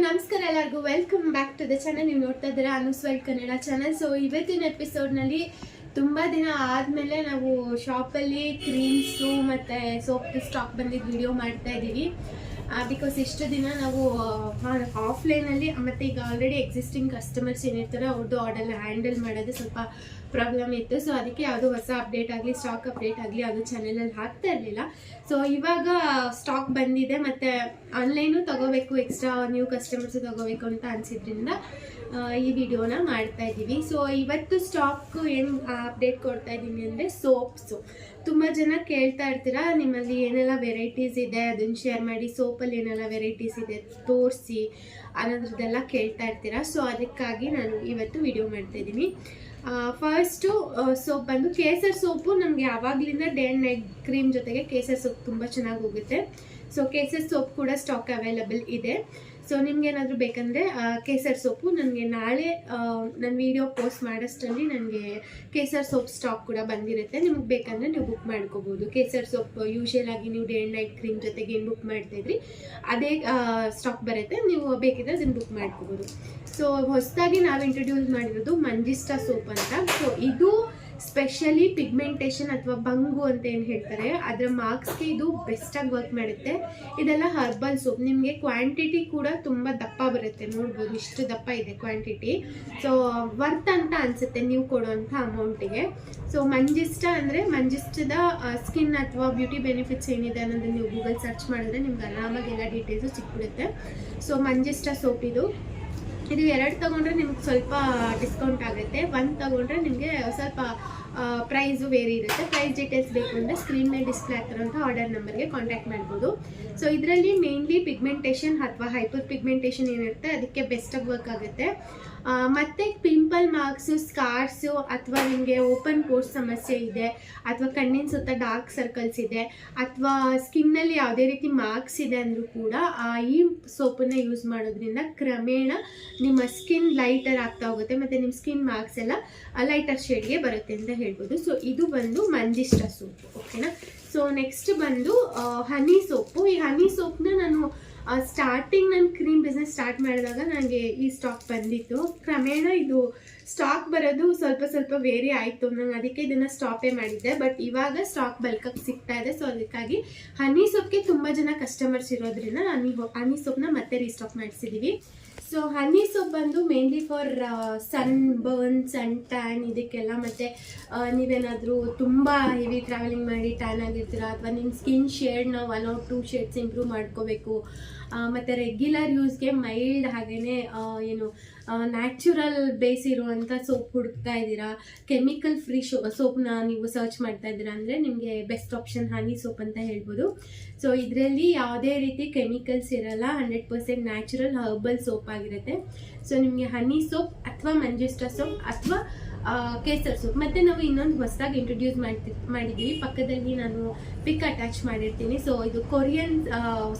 ನಮಸ್ಕಾರ ಎಲ್ಲರಿಗೂ. Welcome back to the channel ನೀವು ನೋಡ್ತಾ ಇದ್ದೀರಾ ಅನುಸ್ವಲ್ ಕನ್ನಡ ಚಾನಲ್ ಸೊ ಇವತ್ತಿನ ಎಪಿಸೋಡ್ನಲ್ಲಿ ತುಂಬ ದಿನ ಆದಮೇಲೆ ನಾವು ಶಾಪಲ್ಲಿ ಕ್ರೀಮ್ಸು ಮತ್ತು ಸೋಪ್ ಸ್ಟಾಕ್ ಬಂದಿದ್ದು ವಿಡಿಯೋ ಮಾಡ್ತಾ ಇದ್ದೀವಿ. ಬಿಕಾಸ್ ಇಷ್ಟು ದಿನ ನಾವು ಆಫ್ಲೈನಲ್ಲಿ ಮತ್ತು ಈಗ ಆಲ್ರೆಡಿ ಎಕ್ಸಿಸ್ಟಿಂಗ್ ಕಸ್ಟಮರ್ಸ್ ಏನಿರ್ತಾರೆ ಅವ್ರದ್ದು ಆರ್ಡರ್ ಹ್ಯಾಂಡಲ್ ಮಾಡೋದು ಸ್ವಲ್ಪ ಪ್ರಾಬ್ಲಮ್ ಇತ್ತು. ಸೊ ಅದಕ್ಕೆ ಯಾವುದು ಹೊಸ ಅಪ್ಡೇಟ್ ಆಗಲಿ ಸ್ಟಾಕ್ ಅಪ್ಡೇಟ್ ಆಗಲಿ ಅದು ಚಾನಲಲ್ಲಿ ಹಾಕ್ತಾ ಇರಲಿಲ್ಲ. ಸೊ ಇವಾಗ ಸ್ಟಾಕ್ ಬಂದಿದೆ ಮತ್ತು ಆನ್ಲೈನು ತಗೋಬೇಕು ಎಕ್ಸ್ಟ್ರಾ ನ್ಯೂ ಕಸ್ಟಮರ್ಸ್ ತಗೋಬೇಕು ಅಂತ ಅನಿಸಿದ್ರಿಂದ ಈ ವಿಡಿಯೋನ ಮಾಡ್ತಾ ಇದ್ದೀವಿ. ಸೊ ಇವತ್ತು ಸ್ಟಾಕ್ ಏನು ಅಪ್ಡೇಟ್ ಕೊಡ್ತಾ ಇದ್ದೀನಿ ಅಂದರೆ ಸೋಪ್ಸು ತುಂಬ ಜನ ಕೇಳ್ತಾ ಇರ್ತೀರಾ, ನಿಮ್ಮಲ್ಲಿ ಏನೆಲ್ಲ ವೆರೈಟೀಸ್ ಇದೆ, ಅದನ್ನು ಶೇರ್ ಮಾಡಿ ಸೋಪಲ್ಲಿ ಏನೆಲ್ಲ ವೆರೈಟೀಸ್ ಇದೆ ತೋರಿಸಿ ಅನ್ನೋದ್ರದ್ದೆಲ್ಲ ಕೇಳ್ತಾ ಇರ್ತೀರಾ? ಸೊ ಅದಕ್ಕಾಗಿ ನಾನು ಇವತ್ತು ವಿಡಿಯೋ ಮಾಡ್ತಾ ಇದ್ದೀನಿ. ಫಸ್ಟು ಸೋಪ್ ಬಂದು ಕೇಸರ್ ಸೋಪು ನಮಗೆ ಯಾವಾಗಲಿಂದ ಡೇ ಆ್ಯಂಡ್ ನೈಟ್ ಕ್ರೀಮ್ ಜೊತೆಗೆ ಕೇಸರ್ ಸೋಪ್ ತುಂಬ ಚೆನ್ನಾಗಿ ಹೋಗುತ್ತೆ ಸೊ ಕೇಸರ್ ಸೋಪ್ ಕೂಡ ಸ್ಟಾಕ್ ಅವೈಲಬಲ್ ಇದೆ. ಸೊ ನಿಮ್ಗೇನಾದರೂ ಬೇಕಂದರೆ ಕೇಸರ್ ಸೋಪು ನನಗೆ ನಾಳೆ ನನ್ನ ವಿಡಿಯೋ ಪೋಸ್ಟ್ ಮಾಡೋಷ್ಟರಲ್ಲಿ ನನಗೆ ಕೇಸರ್ ಸೋಪ್ ಸ್ಟಾಕ್ ಕೂಡ ಬಂದಿರುತ್ತೆ. ನಿಮ್ಗೆ ಬೇಕಂದರೆ ನೀವು ಬುಕ್ ಮಾಡ್ಕೋಬೋದು. ಕೇಸರ್ ಸೋಪ್ ಯೂಶಲ್ ಆಗಿ ನೀವು ಡೇ ನೈಟ್ ಕ್ರೀಮ್ ಜೊತೆಗೆ ಏನು ಬುಕ್ ಮಾಡ್ತಾಯಿದ್ರಿ ಅದೇ ಸ್ಟಾಕ್ ಬರುತ್ತೆ. ನೀವು ಬೇಕಿದ್ರೆ ಅದನ್ನು ಬುಕ್ ಮಾಡ್ಕೋಬೋದು. ಸೊ ಹೊಸದಾಗಿ ನಾವು ಇಂಟ್ರೊಡ್ಯೂಸ್ ಮಾಡಿರೋದು ಮಂಜಿಸ್ಟಾ ಸೋಪ್ ಅಂತ. ಸೊ ಇದು ಸ್ಪೆಷಲಿ ಪಿಗ್ಮೆಂಟೇಷನ್ ಅಥವಾ ಬಂಗು ಅಂತ ಏನು ಹೇಳ್ತಾರೆ, ಅದರ ಮಾರ್ಕ್ಸ್ಗೆ ಇದು ಬೆಸ್ಟಾಗಿ ವರ್ಕ್ ಮಾಡುತ್ತೆ. ಇದೆಲ್ಲ ಹರ್ಬಲ್ ಸೋಪ್ ನಿಮಗೆ ಕ್ವಾಂಟಿಟಿ ಕೂಡ ತುಂಬ ದಪ್ಪ ಬರುತ್ತೆ. ನೋಡ್ಬೋದು ಇಷ್ಟು ದಪ್ಪ ಇದೆ ಕ್ವಾಂಟಿಟಿ ಸೊ ವರ್ತ್ ಅಂತ ಅನಿಸುತ್ತೆ ನೀವು ಕೊಡುವಂಥ ಅಮೌಂಟಿಗೆ ಸೊ ಮಂಜಿಷ್ಟ ಅಂದರೆ ಮಂಜಿಷ್ಟದ ಸ್ಕಿನ್ ಅಥವಾ ಬ್ಯೂಟಿ ಬೆನಿಫಿಟ್ಸ್ ಏನಿದೆ ಅನ್ನೋದನ್ನ ನೀವು ಗೂಗಲ್ ಸರ್ಚ್ ಮಾಡಿದ್ರೆ ನಿಮ್ಗೆ ಆರಾಮಾಗಿ ಎಲ್ಲ ಡೀಟೇಲ್ಸು ಸಿಕ್ಬಿಡುತ್ತೆ. ಸೊ ಮಂಜಿಷ್ಟ ಸೋಪ್ ಇದು. ಇದು ಎರಡು ತಗೊಂಡ್ರೆ ನಿಮ್ಗೆ ಸ್ವಲ್ಪ ಡಿಸ್ಕೌಂಟ್ ಆಗುತ್ತೆ. ಒಂದು ತಗೊಂಡ್ರೆ ನಿಮಗೆ ಸ್ವಲ್ಪ ಪ್ರೈಸು ವೇರಿ ಇರುತ್ತೆ. ಪ್ರೈಸ್ ಡೀಟೇಲ್ಸ್ ಬೇಕು ಅಂದರೆ ಸ್ಕ್ರೀನ್ ಮೇಲೆ ಡಿಸ್ಪ್ಲೇ ಆಗ್ತಿರೋಂಥ ಆರ್ಡರ್ ನಂಬರ್ಗೆ ಕಾಂಟ್ಯಾಕ್ಟ್ ಮಾಡ್ಬೋದು. ಸೊ ಇದರಲ್ಲಿ ಮೇನ್ಲಿ ಪಿಗ್ಮೆಂಟೇಷನ್ ಅಥವಾ ಹೈಪರ್ ಪಿಗ್ಮೆಂಟೇಷನ್ ಏನಿರುತ್ತೆ, ಅದಕ್ಕೆ ಬೆಸ್ಟಾಗಿ ವರ್ಕ್ ಆಗುತ್ತೆ. ಮತ್ತು ಪಿಂಪಲ್ ಮಾರ್ಕ್ಸು ಸ್ಕಾರ್ಸು ಅಥವಾ ನಿಮಗೆ ಓಪನ್ ಪೋರ್ಸ್ ಸಮಸ್ಯೆ ಇದೆ, ಅಥವಾ ಕಣ್ಣಿನ ಸುತ್ತ ಡಾರ್ಕ್ ಸರ್ಕಲ್ಸ್ ಇದೆ, ಅಥವಾ ಸ್ಕಿನ್ನಲ್ಲಿ ಯಾವುದೇ ರೀತಿ ಮಾರ್ಕ್ಸ್ ಇದೆ ಅಂದರೂ ಕೂಡ ಈ ಸೋಪನ್ನು ಯೂಸ್ ಮಾಡೋದ್ರಿಂದ ಕ್ರಮೇಣ ನಿಮ್ಮ ಸ್ಕಿನ್ ಲೈಟರ್ ಆಗ್ತಾ ಹೋಗುತ್ತೆ, ಮತ್ತು ನಿಮ್ಮ ಸ್ಕಿನ್ ಮಾರ್ಕ್ಸ್ ಎಲ್ಲ ಲೈಟರ್ ಶೇಡ್ಗೆ ಬರುತ್ತೆ ಅಂತ ಹೇಳ್ಬೋದು. ಸೊ ಇದು ಬಂದು ಮಂಜಿಷ್ಟ ಸೂಪ್. ಓಕೆನಾ ಸೊ ನೆಕ್ಸ್ಟ್ ಬಂದು ಹನಿ ಸೋಪು ಈ ಹನಿ ಸೋಪ್ನ ನಾನು ಸ್ಟಾರ್ಟಿಂಗ್ ನಾನು ಕ್ರೀಮ್ ಬಿಸ್ನೆಸ್ ಸ್ಟಾರ್ಟ್ ಮಾಡಿದಾಗ ನನಗೆ ಈ ಸ್ಟಾಕ್ ಬಂದಿತ್ತು. ಕ್ರಮೇಣ ಇದು ಸ್ಟಾಕ್ ಬರೋದು ಸ್ವಲ್ಪ ಸ್ವಲ್ಪ ವೇರಿ ಆಯಿತು. ನಂಗೆ ಅದಕ್ಕೆ ಇದನ್ನು ಸ್ಟಾಪೇ ಮಾಡಿದ್ದೆ. ಬಟ್ ಇವಾಗ ಸ್ಟಾಕ್ ಬಲ್ಕಾಗಿ ಸಿಗ್ತಾ ಇದೆ. ಸೊ ಅದಕ್ಕಾಗಿ ಹನಿ ಸೊಪ್ಗೆ ತುಂಬ ಜನ ಕಸ್ಟಮರ್ಸ್ ಇರೋದ್ರಿಂದ ಹನಿ ಹನಿ ಸೊಪ್ಪನ್ನ ಮತ್ತೆ ರೀಸ್ಟಾಕ್ ಮಾಡಿಸಿದ್ದೀವಿ ಸೊ ಹನಿ ಸೋಪ್ ಬಂದು mainly for sunburn sun tan ಇದಕ್ಕೆಲ್ಲ ಮತ್ತು ನೀವೇನಾದರೂ ತುಂಬ ಹೆವಿ ಟ್ರಾವೆಲಿಂಗ್ ಮಾಡಿ ಟ್ಯಾನ್ ಆಗಿರ್ತೀರ ಅಥವಾ ನಿಮ್ಮ skin ಶೇಡ್ನ one or two shades improve ಮಾಡ್ಕೋಬೇಕು. ಮತ್ತು ರೆಗ್ಯುಲರ್ ಯೂಸ್ಗೆ ಮೈಲ್ಡ್ ಹಾಗೆಯೇ ಏನು ನ್ಯಾಚುರಲ್ ಬೇಸ್ ಇರುವಂಥ ಸೋಪ್ ಹುಡುಕ್ತಾ ಇದ್ದೀರಾ? ಕೆಮಿಕಲ್ ಫ್ರೀ ಶೋ ಸೋಪ್ನ ನೀವು ಸರ್ಚ್ ಮಾಡ್ತಾ ಇದ್ದೀರಾ ಅಂದರೆ ನಿಮಗೆ ಬೆಸ್ಟ್ ಆಪ್ಷನ್ ಹನಿ ಸೋಪ್ ಅಂತ ಹೇಳ್ಬೋದು. ಸೊ ಇದರಲ್ಲಿ ಯಾವುದೇ ರೀತಿ ಕೆಮಿಕಲ್ಸ್ ಇರಲ್ಲ hundred percent natural herbal soap ಆಗಿರುತ್ತೆ. ಸೊ ನಿಮಗೆ ಹನಿ ಸೋಪ್ ಅಥವಾ ಮಂಜುಸ್ಟ ಸೋಪ್ ಅಥವಾ ಕೇಸರ್ ಸೂಪ್ ಮತ್ತು ನಾವು ಇನ್ನೊಂದು ಹೊಸದಾಗಿ ಇಂಟ್ರೊಡ್ಯೂಸ್ ಮಾಡ್ತಿ ಮಾಡಿದ್ದೀವಿ ಪಕ್ಕದಲ್ಲಿ ನಾನು ಪಿಕ್ ಅಟ್ಯಾಚ್ ಮಾಡಿರ್ತೀನಿ. ಸೊ ಇದು ಕೊರಿಯನ್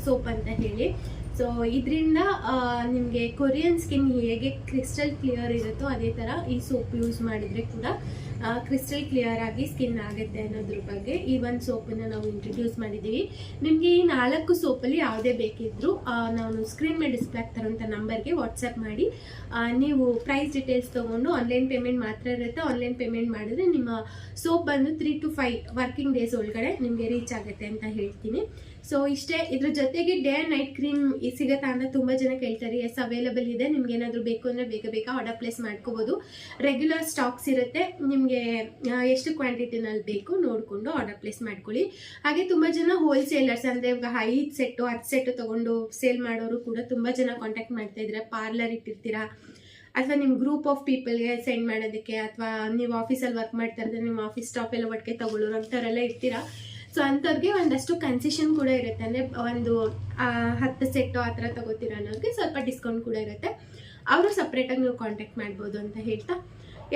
ಸೋಪ್ ಅಂತ ಹೇಳಿ. ಸೊ ಇದರಿಂದ ನಿಮಗೆ ಕೊರಿಯನ್ ಸ್ಕಿನ್ ಹೇಗೆ ಕ್ರಿಸ್ಟಲ್ ಕ್ಲಿಯರ್ ಇರುತ್ತೋ ಅದೇ ಥರ ಈ ಸೋಪ್ ಯೂಸ್ ಮಾಡಿದರೆ ಕೂಡ ಕ್ರಿಸ್ಟಲ್ ಕ್ಲಿಯರ್ ಆಗಿ ಸ್ಕಿನ್ ಆಗುತ್ತೆ ಅನ್ನೋದ್ರ ಬಗ್ಗೆ ಈ ಒಂದು ಸೋಪನ್ನು ನಾವು ಇಂಟ್ರೊಡ್ಯೂಸ್ ಮಾಡಿದ್ದೀವಿ. ನಿಮಗೆ ಈ ನಾಲ್ಕು ಸೋಪಲ್ಲಿ ಯಾವುದೇ ಬೇಕಿದ್ದರೂ ನಾನು ಸ್ಕ್ರೀನ್ ಮೇಲೆ ಡಿಸ್ಪ್ಲೇ ಆಗ್ತಾರಂಥ ನಂಬರ್ಗೆ ವಾಟ್ಸಪ್ ಮಾಡಿ. ನೀವು ಪ್ರೈಸ್ ಡೀಟೇಲ್ಸ್ ತೊಗೊಂಡು ಆನ್ಲೈನ್ ಪೇಮೆಂಟ್ ಮಾತ್ರ ಇರುತ್ತೆ. ಆನ್ಲೈನ್ ಪೇಮೆಂಟ್ ಮಾಡಿದ್ರೆ ನಿಮ್ಮ ಸೋಪ್ ಬಂದು three to five working days ಒಳಗಡೆ ನಿಮಗೆ ರೀಚ್ ಆಗುತ್ತೆ ಅಂತ ಹೇಳ್ತೀನಿ. ಸೊ ಇಷ್ಟೇ, ಇದ್ರ ಜೊತೆಗೆ ಡೇ ಆ್ಯಂಡ್ ನೈಟ್ ಕ್ರೀಮ್ ಸಿಗುತ್ತಾ ಅಂತ ತುಂಬ ಜನ ಕೇಳ್ತಾರೆ. ಎಸ್ ಅವೈಲಬಲ್ ಇದೆ. ನಿಮ್ಗೆ ಏನಾದರೂ ಬೇಕು ಅಂದರೆ ಬೇಗ ಬೇಗ ಆರ್ಡರ್ ಪ್ಲೇಸ್ ಮಾಡ್ಕೋಬೋದು. ರೆಗ್ಯುಲರ್ ಸ್ಟಾಕ್ಸ್ ಇರುತ್ತೆ. ನಿಮಗೆ ಎಷ್ಟು ಕ್ವಾಂಟಿಟಿನಲ್ಲಿ ಬೇಕು ನೋಡಿಕೊಂಡು ಆರ್ಡರ್ ಪ್ಲೇಸ್ ಮಾಡ್ಕೊಳ್ಳಿ. ಹಾಗೆ ತುಂಬ ಜನ ಹೋಲ್ಸೇಲರ್ಸ್ ಅಂದರೆ ಇವಾಗ ಐದು ಸೆಟ್ಟು ಹತ್ತು ಸೆಟ್ಟು ತೊಗೊಂಡು ಸೇಲ್ ಮಾಡೋರು ಕೂಡ ತುಂಬ ಜನ ಕಾಂಟ್ಯಾಕ್ಟ್ ಮಾಡ್ತಾ ಇದ್ದಾರೆ ಪಾರ್ಲರ್ ಇಟ್ಟಿರ್ತೀರಾ? ಅಥವಾ ನಿಮ್ಮ ಗ್ರೂಪ್ ಆಫ್ ಪೀಪಲ್ಗೆ ಸೆಂಡ್ ಮಾಡೋದಕ್ಕೆ ಅಥವಾ ನೀವು ಆಫೀಸಲ್ಲಿ ವರ್ಕ್ ಮಾಡ್ತಾ ಇದ್ರೆ ನಿಮ್ಮ ಆಫೀಸ್ ಸ್ಟಾಪ್ ಎಲ್ಲ ಒಟ್ಟಿಗೆ ತೊಗೊಳ್ಳೋರು ಅಂಥವರೆಲ್ಲ ಇರ್ತೀರಾ? ಸೊ ಅಂಥವ್ರಿಗೆ ಒಂದಷ್ಟು ಕನ್ಸೆಷನ್ ಕೂಡ ಇರುತ್ತೆ. ಅಂದರೆ ಒಂದು ಹತ್ತು ಸೆಟ್ಟು ಆ ಥರ ತೊಗೋತೀರ ಅನ್ನೋರಿಗೆ ಸ್ವಲ್ಪ ಡಿಸ್ಕೌಂಟ್ ಕೂಡ ಇರುತ್ತೆ. ಅವರು ಸಪ್ರೇಟಾಗಿ ನೀವು ಕಾಂಟ್ಯಾಕ್ಟ್ ಮಾಡ್ಬೋದು ಅಂತ ಹೇಳ್ತಾ.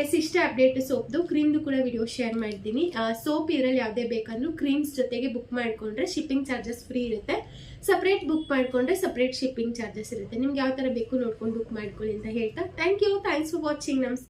ಎಸ್ ಇಷ್ಟೇ ಅಪ್ಡೇಟ್ ಸೋಪ್ದು ಕ್ರೀಮ್ದು ಕೂಡ ವಿಡಿಯೋ ಶೇರ್ ಮಾಡಿದ್ದೀನಿ. ಸೋಪ್ ಇದರಲ್ಲಿ ಯಾವುದೇ ಬೇಕಂದ್ರೂ ಕ್ರೀಮ್ಸ್ ಜೊತೆಗೆ ಬುಕ್ ಮಾಡಿಕೊಂಡ್ರೆ ಶಿಪ್ಪಿಂಗ್ ಚಾರ್ಜಸ್ ಫ್ರೀ ಇರುತ್ತೆ. ಸಪ್ರೇಟ್ ಬುಕ್ ಮಾಡಿಕೊಂಡ್ರೆ ಸಪ್ರೇಟ್ ಶಿಪ್ಪಿಂಗ್ ಚಾರ್ಜಸ್ ಇರುತ್ತೆ. ನಿಮ್ಗೆ ಯಾವ ಥರ ಬೇಕು ನೋಡ್ಕೊಂಡು ಬುಕ್ ಮಾಡ್ಕೊಳ್ಳಿ ಅಂತ ಹೇಳ್ತಾ. Thank you thanks for watching norms